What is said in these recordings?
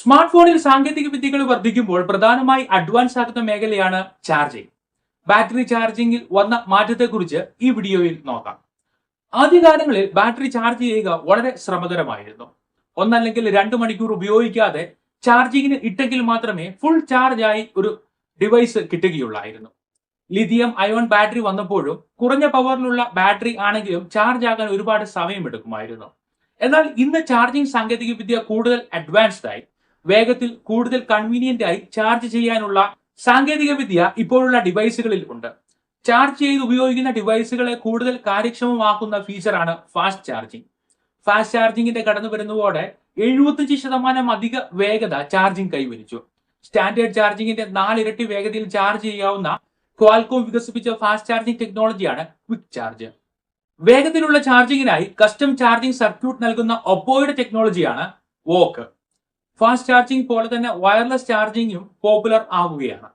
Smart ഫോണിൽ സാങ്കേതിക വിദ്യകൾ വർദ്ധിക്കുമ്പോൾ പ്രധാനമായി അഡ്വാൻസ് ആകുന്ന മേഖലയാണ് ചാർജിംഗ് ബാറ്ററി ചാർജിംഗിൽ വന്ന മാറ്റത്തെക്കുറിച്ച് ഈ വീഡിയോയിൽ നോക്കാം. ആദ്യകാലങ്ങളിൽ ബാറ്ററി ചാർജ് ചെയ്യുക വളരെ ശ്രമകരമായിരുന്നു. ഒന്നല്ലെങ്കിൽ രണ്ട് മണിക്കൂർ ഉപയോഗിക്കാതെ ചാർജിങ്ങിന് ഇട്ടെങ്കിൽ മാത്രമേ ഫുൾ ചാർജ് ആയി ഒരു ഡിവൈസ് കിട്ടുകയുള്ളായിരുന്നു. ലിഥിയം അയോൺ ബാറ്ററി വന്നപ്പോഴും കുറഞ്ഞ പവറിലുള്ള ബാറ്ററി ആണെങ്കിലും ചാർജ് ആകാൻ ഒരുപാട് സമയമെടുക്കുമായിരുന്നു. എന്നാൽ ഇന്ന് ചാർജിംഗ് സാങ്കേതികവിദ്യ കൂടുതൽ അഡ്വാൻസ്ഡ് ആയി. വേഗത്തിൽ കൂടുതൽ കൺവീനിയന്റ് ആയി ചാർജ് ചെയ്യാനുള്ള സാങ്കേതിക വിദ്യ ഇപ്പോഴുള്ള ഡിവൈസുകളിൽ ഉണ്ട്. ചാർജ് ചെയ്ത് ഉപയോഗിക്കുന്ന ഡിവൈസുകളെ കൂടുതൽ കാര്യക്ഷമമാക്കുന്ന ഫീച്ചറാണ് ഫാസ്റ്റ് ചാർജിംഗ് ഫാസ്റ്റ് ചാർജിങ്ങിന്റെ കടന്നു വരുന്നതോടെ എഴുപത്തഞ്ച് ശതമാനം അധിക വേഗത ചാർജിംഗ് കൈവരിച്ചു. സ്റ്റാൻഡേർഡ് ചാർജിങ്ങിന്റെ നാലിരട്ടി വേഗതയിൽ ചാർജ് ചെയ്യാവുന്ന ക്വാൽകോം വികസിപ്പിച്ച ഫാസ്റ്റ് ചാർജിംഗ് ടെക്നോളജിയാണ് ക്വിക്ക് ചാർജ് വേഗത്തിലുള്ള ചാർജിങ്ങിനായി കസ്റ്റം ചാർജിംഗ് സർക്യൂട്ട് നൽകുന്ന ഒപ്പോയുടെ ടെക്നോളജിയാണ് വോക്ക് ഫാസ്റ്റ് ചാർജിംഗ് പോലെ തന്നെ വയർലെസ് ചാർജിങ്ങും പോപ്പുലർ ആവുകയാണ്.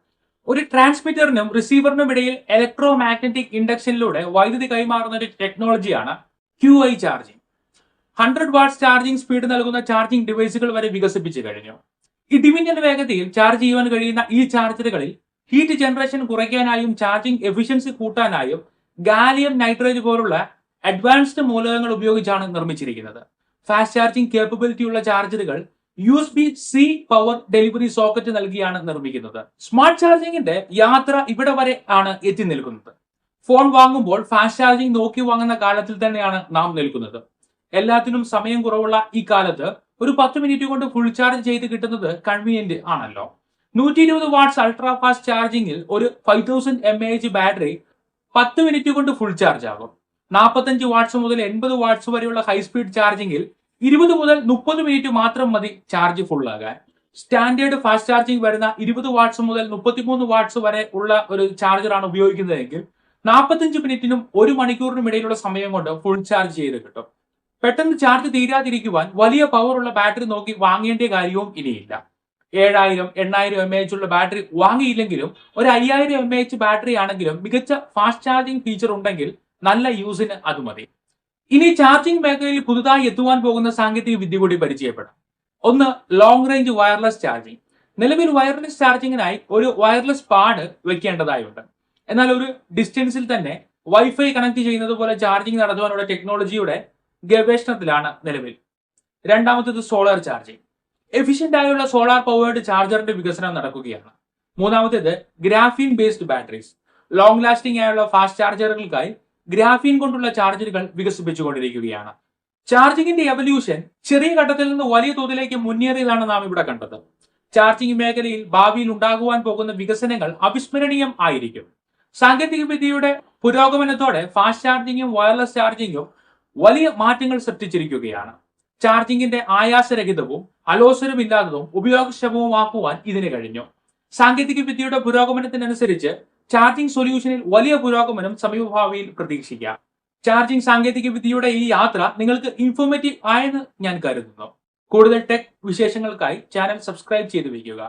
ഒരു ട്രാൻസ്മിറ്ററിനും റിസീവറിനും ഇടയിൽ ഇലക്ട്രോ മാഗ്നറ്റിക് ഇൻഡക്ഷനിലൂടെ വൈദ്യുതി കൈമാറുന്ന ഒരു ടെക്നോളജിയാണ് Q I charging hundred watts charging speed നൽകുന്ന ചാർജിംഗ് ഡിവൈസുകൾ വരെ വികസിപ്പിച്ചു കഴിഞ്ഞു. ഇടിമിന്നൽ വേഗതയിൽ ചാർജ് ചെയ്യുവാൻ കഴിയുന്ന ഈ ചാർജറുകളിൽ ഹീറ്റ് ജനറേഷൻ കുറയ്ക്കാനായും ചാർജിംഗ് എഫിഷ്യൻസി കൂട്ടാനായും ഗാലിയം നൈട്രേറ്റ് പോലുള്ള അഡ്വാൻസ്ഡ് മൂലകങ്ങൾ ഉപയോഗിച്ചാണ് നിർമ്മിച്ചിരിക്കുന്നത്. ഫാസ്റ്റ് ചാർജിംഗ് കേപ്പബിലിറ്റിയുള്ള ചാർജറുകൾ U S B C power delivery socket നൽകിയാണ് നിർമ്മിക്കുന്നത്. സ്മാർട്ട് ചാർജിങ്ങിന്റെ യാത്ര ഇവിടെ വരെ ആണ് എത്തി നിൽക്കുന്നത്. ഫോൺ വാങ്ങുമ്പോൾ ഫാസ്റ്റ് ചാർജിംഗ് നോക്കി വാങ്ങുന്ന കാലത്തിൽ തന്നെയാണ് നാം നിൽക്കുന്നത്. എല്ലാത്തിനും സമയം കുറവുള്ള ഈ കാലത്ത് ഒരു പത്ത് മിനിറ്റ് കൊണ്ട് ഫുൾ ചാർജ് ചെയ്ത് കിട്ടുന്നത് കൺവീനിയന്റ് ആണല്ലോ. നൂറ്റി ഇരുപത് വാട്ട്സ് അൾട്രാ ഫാസ്റ്റ് ചാർജിങ്ങിൽ ഒരു five thousand M A H battery പത്ത് മിനിറ്റ് കൊണ്ട് ഫുൾ ചാർജ് ആകും. നാൽപ്പത്തഞ്ച് വാട്ട്സ് മുതൽ എൺപത് വാട്ട്സ് വരെയുള്ള ഹൈ സ്പീഡ് ചാർജിംഗിൽ ഇരുപത് മുതൽ മുപ്പത് മിനിറ്റ് മാത്രം മതി ചാർജ് ഫുൾ ആകാൻ സ്റ്റാൻഡേർഡ് ഫാസ്റ്റ് ചാർജിംഗ് വരുന്ന ഇരുപത് വാട്ട്സ് മുതൽ മുപ്പത്തിമൂന്ന് വാട്ട്സ് വരെ ഉള്ള ഒരു ചാർജറാണ് ഉപയോഗിക്കുന്നതെങ്കിൽ നാൽപ്പത്തഞ്ച് മിനിറ്റിനും ഒരു മണിക്കൂറിനും ഇടയിലുള്ള സമയം കൊണ്ട് ഫുൾ ചാർജ് ചെയ്ത് കിട്ടും. പെട്ടെന്ന് ചാർജ് തീരാതിരിക്കുവാൻ വലിയ പവറുള്ള ബാറ്ററി നോക്കി വാങ്ങേണ്ട കാര്യവും ഇനിയില്ല. ഏഴായിരം എണ്ണായിരം എം എച്ച് ഉള്ള ബാറ്ററി വാങ്ങിയില്ലെങ്കിലും ഒരു അയ്യായിരം എം എച്ച് ബാറ്ററി ആണെങ്കിലും മികച്ച ഫാസ്റ്റ് ചാർജിംഗ് ഫീച്ചർ ഉണ്ടെങ്കിൽ നല്ല യൂസിന് അത് മതി. ഇനി ചാർജിംഗ് മേഖലയിൽ പുതുതായി എത്തുവാൻ പോകുന്ന സാങ്കേതിക വിദ്യ കൂടി പരിചയപ്പെടാം. ഒന്ന് ലോങ് റേഞ്ച് വയർലെസ് ചാർജിംഗ് നിലവിൽ വയർലെസ് ചാർജിങ്ങിനായി ഒരു വയർലെസ് പാഡ് വെക്കേണ്ടതായുണ്ട്. എന്നാൽ ഒരു ഡിസ്റ്റൻസിൽ തന്നെ വൈഫൈ കണക്ട് ചെയ്യുന്നത് പോലെ ചാർജിംഗ് നടത്തുവാനുള്ള ടെക്നോളജിയുടെ ഗവേഷണത്തിലാണ് നിലവിൽ. രണ്ടാമത്തേത് സോളാർ ചാർജിംഗ് എഫിഷ്യന്റ് ആയുള്ള സോളാർ പവേർഡ് ചാർജറിന്റെ വികസനം നടക്കുകയാണ്. മൂന്നാമത്തേത് graphene based batteries long lasting ആയുള്ള ഫാസ്റ്റ് ചാർജറുകൾക്കായി ഗ്രാഫീൻ കൊണ്ടുള്ള ചാർജറുകൾ വികസിപ്പിച്ചുകൊണ്ടിരിക്കുകയാണ്. ചാർജിങ്ങിന്റെ എവല്യൂഷൻ ചെറിയ ഘട്ടത്തിൽ നിന്ന് വലിയ തോതിലേക്ക് മുന്നേറിയതാണ് നാം ഇവിടെ കണ്ടത്. ചാർജിംഗ് മേഖലയിൽ ഭാവിയിൽ ഉണ്ടാകുവാൻ പോകുന്ന വികസനങ്ങൾ അവിസ്മരണീയം ആയിരിക്കും. സാങ്കേതിക വിദ്യയുടെ പുരോഗമനത്തോടെ ഫാസ്റ്റ് ചാർജിങ്ങും വയർലെസ് ചാർജിങ്ങും വലിയ മാറ്റങ്ങൾ സൃഷ്ടിച്ചിരിക്കുകയാണ്. ചാർജിങ്ങിന്റെ ആയാസരഹിതവും അലോസരമില്ലാത്തതും ഉപയോഗക്ഷമവുമാക്കുവാൻ ഇതിന് കഴിഞ്ഞു. സാങ്കേതിക വിദ്യയുടെ പുരോഗമനത്തിനനുസരിച്ച് ചാർജിംഗ് സൊല്യൂഷനിൽ വലിയ പുരോഗമനം സമീപഭാവിയിൽ പ്രതീക്ഷിക്കാം. ചാർജിംഗ് സാങ്കേതിക വിദ്യയുടെ ഈ യാത്ര നിങ്ങൾക്ക് ഇൻഫോർമേറ്റീവ് ആയെന്ന് ഞാൻ കരുതുന്നു. കൂടുതൽ ടെക് വിശേഷങ്ങൾക്കായി ചാനൽ സബ്സ്ക്രൈബ് ചെയ്തു വയ്ക്കുക